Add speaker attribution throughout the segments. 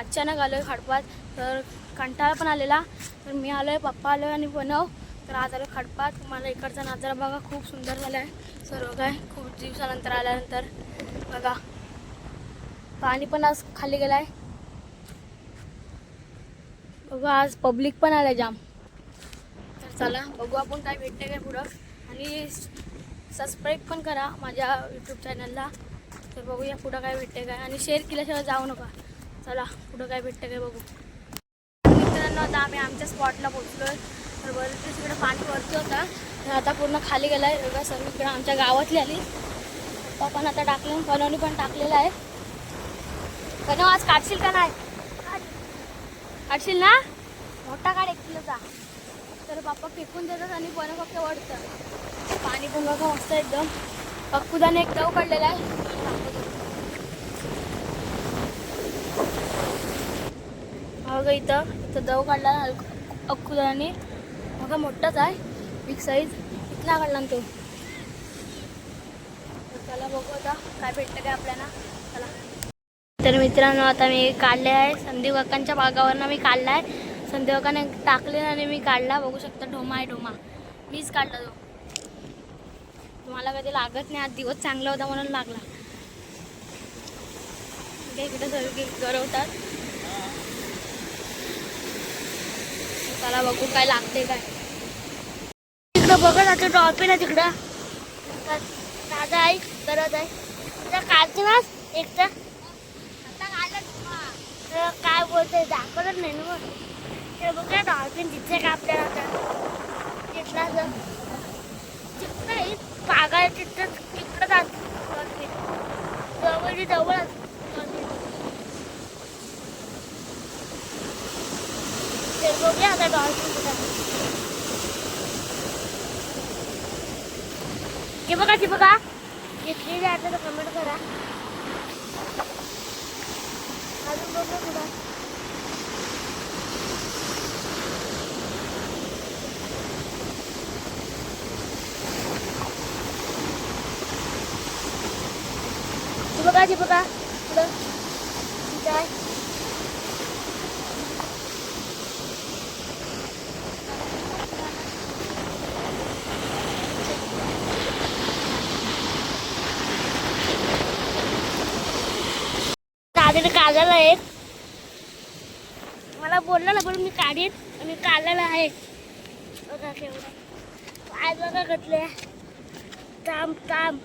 Speaker 1: अचानक आलो आहे खडपात. तर कंटाळा पण आलेला. तर मी आलो आहे पप्पा आलो आहे आणि बनव. तर आज आलो खडपात. मला इकडचा नजारा बघा खूप सुंदर झाला आहे सर्व काय खूप दिवसानंतर आल्यानंतर. बघा. पाणी पण आज खाली गेलं आहे बघा आज पब्लिक पण आलं जाम. तर चला बघू आपण काय भेटते काय पुढं. आणि सबस्क्राईब पण करा माझ्या यूट्यूब चॅनलला तर बघूया पुढं काय भेटते काय. आणि शेअर केल्याशिवाय जाऊ नका. चला कुठं काय भेटतं काय बघू. मित्रांनो आता आम्ही आमच्या स्पॉटला पोचलो आहे तर बरेच तिकडे पाणी वरती होता. तर आता पूर्ण खाली गेला आहे बघा सर्व इकडं आमच्या गावातली आली. पप्पा पण आता टाकले कनवनी पण टाकलेलं आहे. कनव आज काढशील का नाही? काढशील ना? मोठा काढ एक किलोचा. तर बाप्पा फेकून देतात आणि पण फक्त वाढतं पाणी पण बघा मस्त एकदम. पक्कुदाने एक दव काढलेला आहे. मग इथं इथं दव काढला अक्कुदाने मग मोठाच आहे. बिग साईज इथला काढला ना तो. त्याला चला बघू आता काय भेटतं काय आपल्याला. चला. तर मित्रांनो आता मी काढले आहे. संदीप काकांच्या बागावरनं मी काढला आहे. संदीप काकाने टाकले आणि मी काढला. बघू शकता ढोमा आहे ढोमा. मीच काढला तो. तुम्हाला कधी लागत नाही. आज दिवस चांगला होता म्हणून लागला. इकडे इकडे सगळे गरवतात. चला बघू काय लागते काय. तिकडं बघत आता ड्रॉप आहे तिकडं. दादा आहे गरज आहे. तिथं काढते ना एकटा. तर काय बोलतोय दाखवत नाही ना मग ते बघा डॉल्फिन तिथे का आपल्याला आता तिथला जर तिकडे पागा तिथं तिकडं जात डॉल्फिन जवळ जवळ ते बघूया आता डॉल्फिन कुठं ते बघा ते बघा घेतलेली आता कमेंट करा अजून बघू कुठं ते बघा ते बघा पुढं तिथं आहे. दादाने काढलेला आहे. मला बोलला ना पण मी काढीन. आणि काढलेला आहे. बघा केवढा. काय बघा घटले काम काम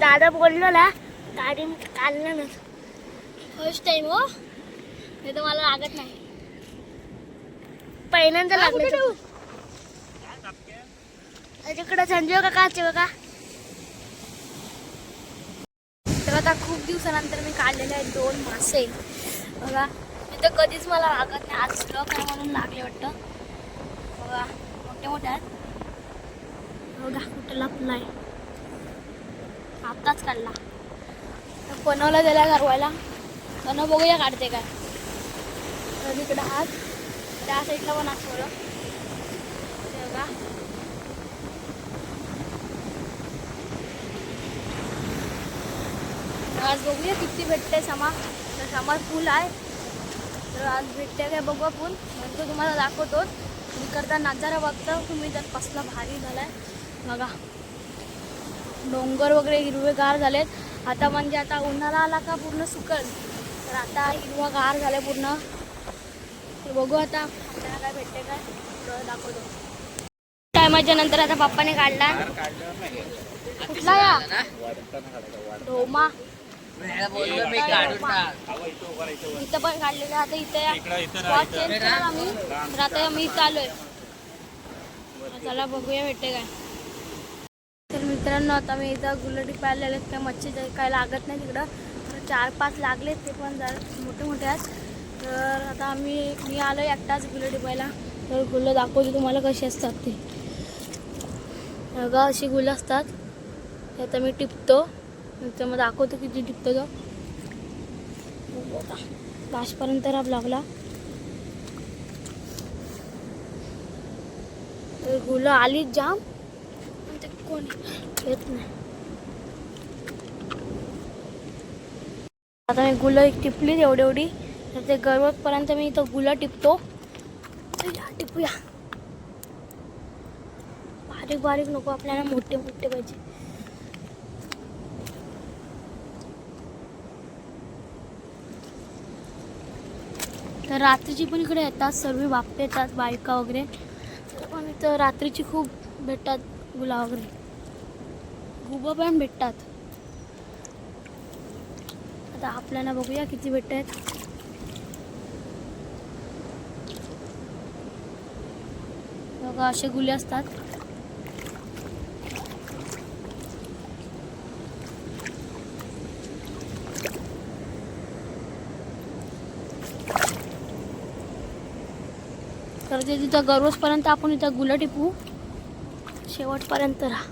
Speaker 1: दादा बोललो ना काढीन काढलं ना. फर्स्ट टाइम हो? नाही तर मला लागत नाही. पहिल्यांदा लागलं. तिकडं संजीव काकाचे असते बघा. तर आता खूप दिवसानंतर मी काढलेले आहेत दोन मासे. बघा तिथं कधीच मला लागत नाही आज ट्रक आहे म्हणून लागले वाटतं. बघा मोठे मोठे आहेत. बघा कुठं लपला आहे आत्ताच काढला. पनवला बनवला गरवायला पण बघूया काढते काय. तर इकडं हात त्या साईडला पण असं ते बघा. आज बघूया किती भेटते समा. तर समोर पूल आहे. तर आज भेटते काय बघू आपण नंतर तुम्हाला दाखवतो. मी करता नजारा बघता. तुम्ही जर कसला भारी झालाय. बघा. डोंगर वगैरे हिरवेगार झालेत. आता म्हणजे आता उन्हाळा आला का पूर्ण सुकल. तर आता हिरवागार झालं पूर्ण. तर बघू आता आपल्याला काय भेटते काय. दाखवतो. टायमाच्या नंतर आता पप्पाने काढला. कुठला या? ढोमा. इथं पण काढलेलं आता इथे स्पॉट चेंज केला आम्ही. तर आता आम्ही इथं आलोय चला बघूया भेटते काय. तर मित्रांनो आता मी इथं गुलटी पाहिलेले आहेत. काय मच्छी काय लागत नाही तिकडं. तर चार पाच लागलेत ते पण जरा मोठे मोठे आहेत. तर आता आम्ही मी आलो एकटाच गुलटी पाहायला. तर गुलं दाखवते तुम्हाला कशी असतात ते. बघा अशी गुलं असतात. आता मी टिपतो. मग दाखवतो किती टिकतो जो लास्टपर्यंत राब लागला गुलं आली जाम. ते कोणी येत नाही. आता मी गुलं टिपली एवढी एवढी. तर ते गरवतपर्यंत मी इथं गुलं टिपतो. टिपूया. बारीक बारीक नको आपल्याला मोठे मोठे पाहिजे. तर रात्रीची पण इकडे येतात सर्व बापे येतात बायका वगैरे. पण इथं रात्रीची खूप भेटतात गुला वगैरे. गुबं पण भेटतात. आता आपल्याला बघूया किती भेटत आहेत बघा असे गुले असतात. तर ते तिथं गरवसपर्यंत आपण इथं गुलं टिपू शेवटपर्यंत राहा.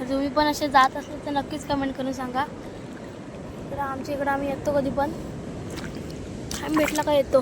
Speaker 1: तुम्ही पण असे जात असले तर नक्कीच कमेंट करून सांगा. तर आमच्या इकडं आम्ही येतो कधी पण. टाईम भेटला का येतो?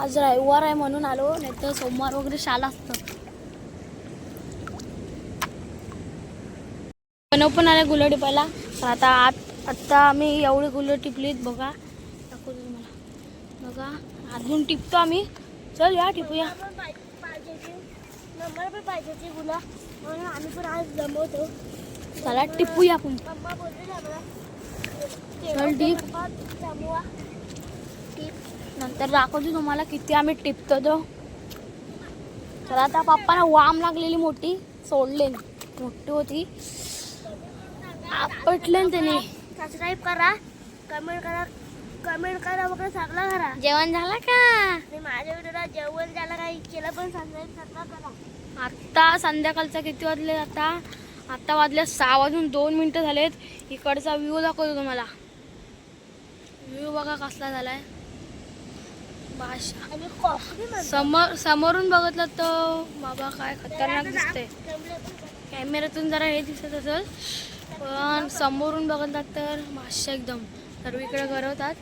Speaker 1: आज रविवार आहे म्हणून आलो नाही तर सोमवार वगैरे शाळा असतं बनव पण आल्या गुलं टिपायला तर आता आत आत्ता आम्ही एवढी गुलं टिपलीत बघा. दाखवतो तुम्हाला. बघा अजून टिपतो आम्ही. चल या टिपूया.
Speaker 2: नंबर पण पाहिजे गुला. म्हणून आम्ही पण आज जमवतो.
Speaker 1: चला टिपूया आपण
Speaker 2: मम्मा बोलली ना मला
Speaker 1: चल
Speaker 2: जमवा
Speaker 1: नंतर दाखवतो तुम्हाला किती आम्ही टिपतो तो तर आता पप्पाला वाम लागलेली मोठी सोडले मोठी होती. आपटले त्याने.
Speaker 2: सबस्क्राईब करा कमेंट करा कमेंट करा वगैरे सगळं करा.
Speaker 1: जेवण झालं का?
Speaker 2: माझ्या व्हिडिओला जेवण झालं काही केलं पण सबस्क्राईब सगळं करा.
Speaker 1: आत्ता संध्याकाळचा किती वाजले आता? आता वाजले सहा वाजून दोन मिनटं झालेत. इकडचा व्ह्यू दाखवतो तुम्हाला. व्ह्यू बघा कसला झालाय. भाषा. समोर समोरून बघितलं तर बाबा काय खतरनाक दिसतंय. कॅमेऱ्यातून जरा हे दिसत असेल. पण समोरून बघितलात तर भाष्य एकदम. सर्वीकडे गरवतात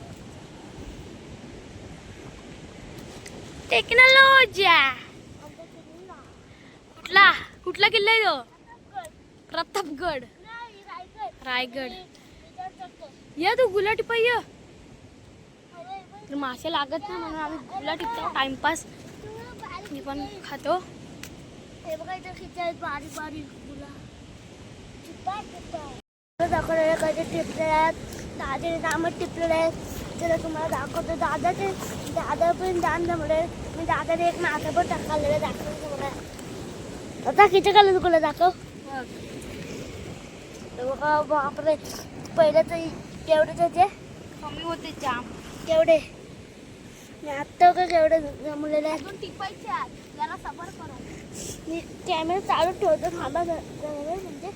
Speaker 1: टेक्नॉलॉजी कुठला? कुठला किल्ला आहे तो? प्रतापगड. रायगड. या तू गुला टिपा ये तर मासे लागत नाही म्हणून आम्ही गुला टिपतो टाइमपास मी पण खातो.
Speaker 2: हे बघा इथं किती आहेत? बारीक बारीक गुला दाखवलेले कधी टिपलेले आहेत दादाने नामच टिपलेले आहेत त्याला तुम्हाला दाखवतो. दादाचे दादा पण दान जमले मी दादाने एक मासा पण टाकलेलं दाखवतो तुम्हाला. आता किती दाखव. तर बापरे. पहिलं तर केवढे त्याचे
Speaker 1: कमी होते जाम.
Speaker 2: केवढे? मी आत्ता का केवढे जमलेले
Speaker 1: अजून टिपायचे जरा सबर करो.
Speaker 2: मी कॅमेरा चालू ठेवतो. थांबा म्हणजे.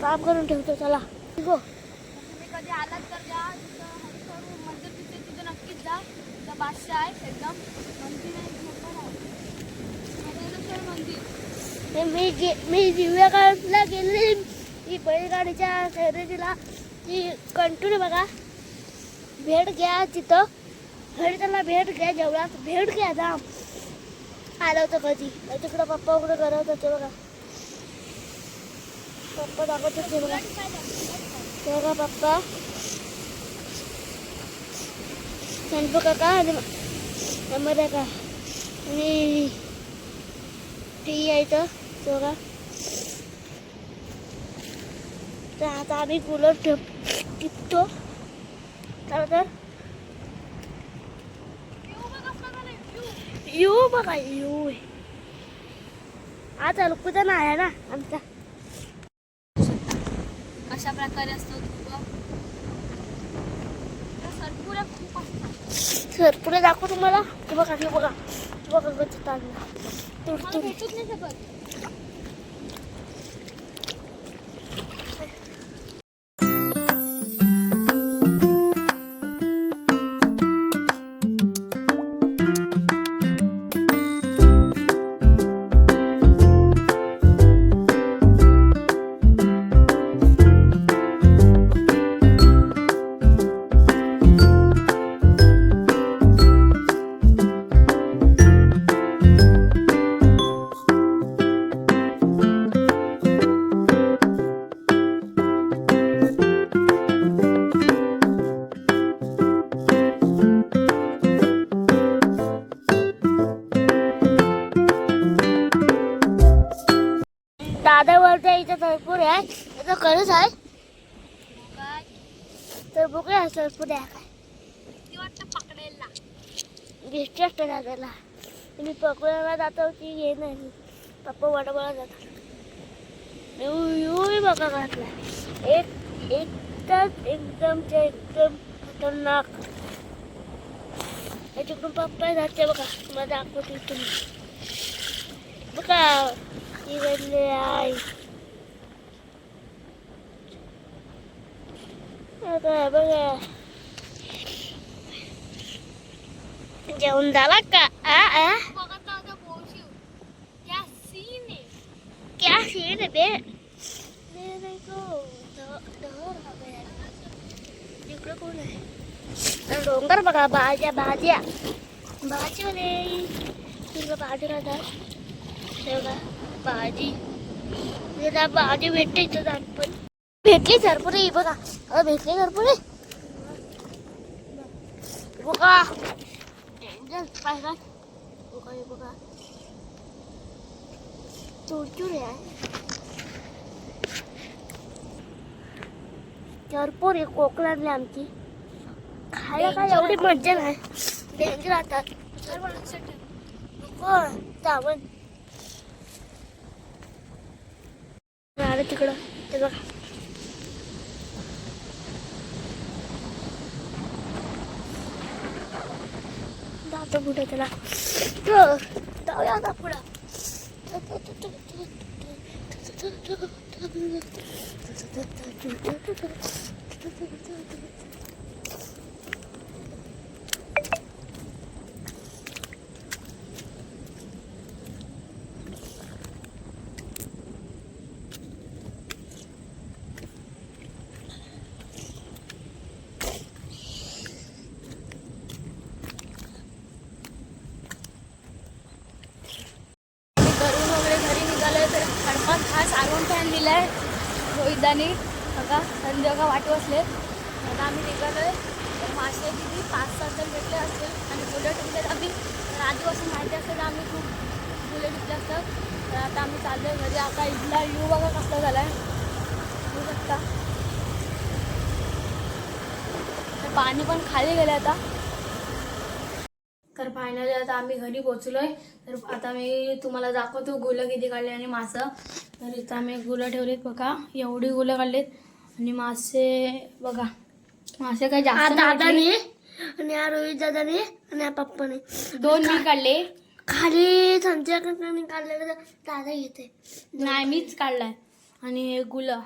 Speaker 2: काम करून ठेवतो चला. हो
Speaker 1: तुम्ही कधी आलात तर जा. तिथं हरिहर मंदिर तिथे तिथे नक्कीच जा. तिथं बादशाह आहे एकदम. मंदिर आहे मोठं आहे. हरिहरेश्वर मंदिर.
Speaker 2: मी गे मी दिव्याकाळला गेले ही बैलगाडीच्या शर्यतीला ती कंटिन्यू बघा. भेट घ्या तिथं. घरी त्याला भेट घ्या जेवढा भेट घ्या जाम आलं होतं कधी. तिकडं पप्पा वगैरे करत होते बघा. पप्पा दाखवत होते बघा. बघा पप्पा. संपू काका आणि नंबर का आणि ठीक आहे तर बघा. तर आता आम्ही कूलर टिप टिपतो तर यू बघा यू आता कुठं नाही आहे ना आमचा.
Speaker 1: कशा प्रकारे असतो सरपुऱ्या खूप असतात
Speaker 2: दाखव तुम्हाला? ते बघा बघा. ते बघा गच्च तुडतुड होत्या इथं भरपूर आहे. इथं खरंच आहे. तर बघूया भरपूर आहे काय.
Speaker 1: वाटतं पकडायला
Speaker 2: दादाला. मी पकडायला जातो की ये नाही. पप्पा वडापाला जातात. येऊ बघा घातला एक एकच एकदम ते एकदम खतरनाक. याच्याकडून पप्पा जाते बघा. तुम्हाला दाखवते तुम्ही. बघा. इकडले आहे बघा बघा जेवण झाला का आ आ
Speaker 1: बघत होता बोलशीव क्या सीन आहे
Speaker 2: क्या सीन है बे मेरे को डर हवे इकडे कोण आहे डोंगर बघा भाजी. भाजी भेटते इथं दानपण भेटली सरपुरे ही बघा. भेटली सरपुरे बघा. डेंजर पाहिला बघा हे बघा. चुरचुर आहे. भरपूर आहे कोकणातली आमची. खायला काय एवढी मज्जा नाही. डेंजर राहतात हो चावण तिकडं. ते बघा. जातो पुढे त्याला. जाऊया आता पुढं
Speaker 1: आम्ही घरून वगैरे घरी निघालोय तर खडपात खास छान दिलं आहे हो, रोहितदानी बघा संध्या का वाट बसले आता आम्ही निघालोय. तर मासे किती पाच सात जण भेटले असतील. आणि बुलेट विकलेत आम्ही तर आधीपासून माहिती असतं तर आम्ही खूप बुलेट विकले असतात. तर आता आम्ही चाललोय घरी. आता इथला यू बघा कसला झालाय. बघू शकता. तर पाणी पण खाली गेलं आता. तर फायनली आता आम्ही घरी पोचलोय तर आता मी तुम्हाला दाखवतो गुलं किती काढले आणि मासं. तर इथं आम्ही गुलं ठेवलेत बघा. एवढी गुलं काढलेत. आणि मासे बघा. मासे
Speaker 2: हा
Speaker 1: जास्त
Speaker 2: दादाने. आणि हा रोहित दादाने आणि हा पप्पाने
Speaker 1: दोन मी काढले.
Speaker 2: खाली संध्याकाळी काढलेलं तर दादा घेते
Speaker 1: नाही मीच काढलाय. आणि हे गुलं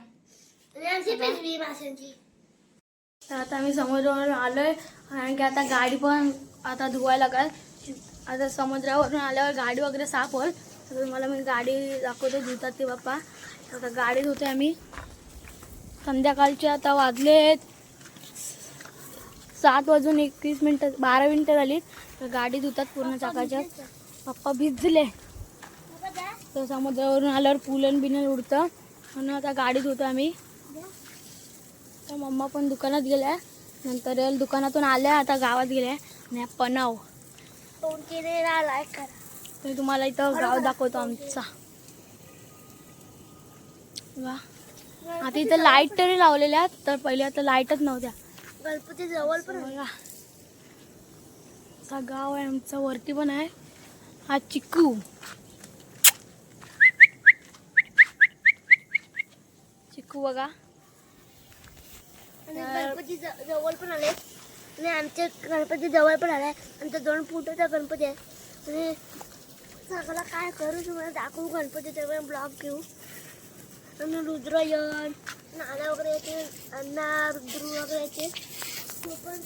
Speaker 2: माशांची.
Speaker 1: तर आता आम्ही समुद्रावरून आलोय. कारण की आता गाडी पण आता धुवायला काय आता समुद्रावरून आल्यावर गाडी वगैरे साफ होईल. तर तुम्हाला मी गाडी दाखवतो धुतात ते बाप्पा. आता गाडी धुते आम्ही. संध्याकाळचे आता वाजलेत सात वाजून एकवीस मिनटं बारा मिनटं झाली तर गाडी धुतात पूर्ण चाकाच्या. पप्पा भिजले. तर समुद्रावरून आल्यावर पुलन बिलन उडतं. म्हणून आता गाडी धुतो आम्ही. तर मम्मा पण दुकानात गेल्या. नंतर दुकानातून आल्या आता गावात गेल्या. आणि पनाव तर तुम्हाला इथं गाव दाखवतो आमचा. वा. आता इथं लाइट तरी लावलेल्या तर पहिले आता लाईटच नव्हत्या.
Speaker 2: गणपती जवळ पण.
Speaker 1: बघा. असा गाव आहे आमचा वरती पण आहे. हा चिकू चिकू बघा.
Speaker 2: गणपती जवळ पण आले आणि आमच्या गणपती जवळ पण आले आमचा दोन फुटाचा गणपती आहे. आणि सगळं काय करू तुम्हाला दाखवू गणपती वेळ ब्लॉग घेऊ. आणि रुद्रयन नाना वगैरे येते अण्णा रुद्र वगैरे येते. पण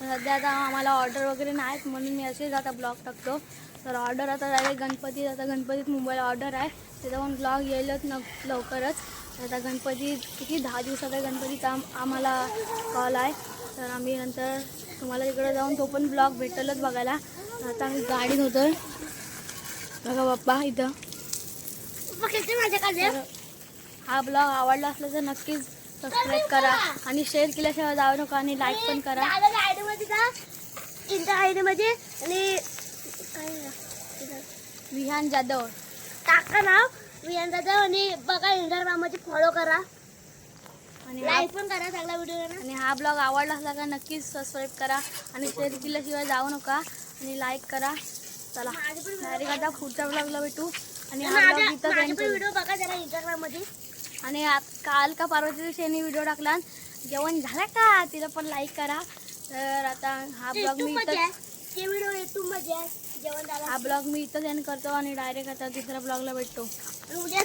Speaker 1: सध्या आता आम्हाला ऑर्डर वगैरे नाहीत म्हणून मी असेच आता ब्लॉग टाकतो. तर ऑर्डर आता डायरेक्ट गणपतीत आता गणपतीत मुंबईला ऑर्डर आहे. त्याचा पण ब्लॉग येईलच न लवकरच. आता गणपती किती दहा दिवसाचा गणपतीचा आम्हाला कॉल आहे. तर आम्ही नंतर तुम्हाला तिकडे जाऊन तो पण ब्लॉग भेटेलच बघायला. आता आम्ही गाडीत होतोय बघा बाप्पा इथं. तर हा ब्लॉग आवडला असला तर नक्कीच सबस्क्राईब करा आणि शेअर केल्याशिवाय जाऊ नका आणि लाईक पण करा.
Speaker 2: दादाच्या आयडी मध्ये जा. इंटर आयडी मध्ये. आणि?
Speaker 1: विहान जाधव.
Speaker 2: टाका नाव? विहान दादा आणि बघा मामाची फॉलो करा.
Speaker 1: आणि
Speaker 2: लाईक पण करा चांगला व्हिडिओ ना.
Speaker 1: आणि हा ब्लॉग आवडला असला का नक्कीच सबस्क्राईब करा आणि शेअर केल्याशिवाय जाऊ नका. आणि लाईक करा. चला. डायरेक्ट आता पुढच्या ब्लॉगला भेटू. आणि हा ब्लॉग इथं end करू.
Speaker 2: व्हिडिओ बघा जरा इंस्टाग्राममध्ये
Speaker 1: आणि आत- काल का परवाच्या दिवशी यांनी व्हिडिओ टाकला. जेवण झालं का? तिला पण लाईक करा. तर आता हा ब्लॉग मी इथं
Speaker 2: ते व्हिडिओ युट्यूबमध्ये आहे. जेवण झालं.
Speaker 1: हा ब्लॉग मी इथं एंड करतो आणि डायरेक्ट आता दुसऱ्या ब्लॉगला भेटतो.
Speaker 2: आणि उद्या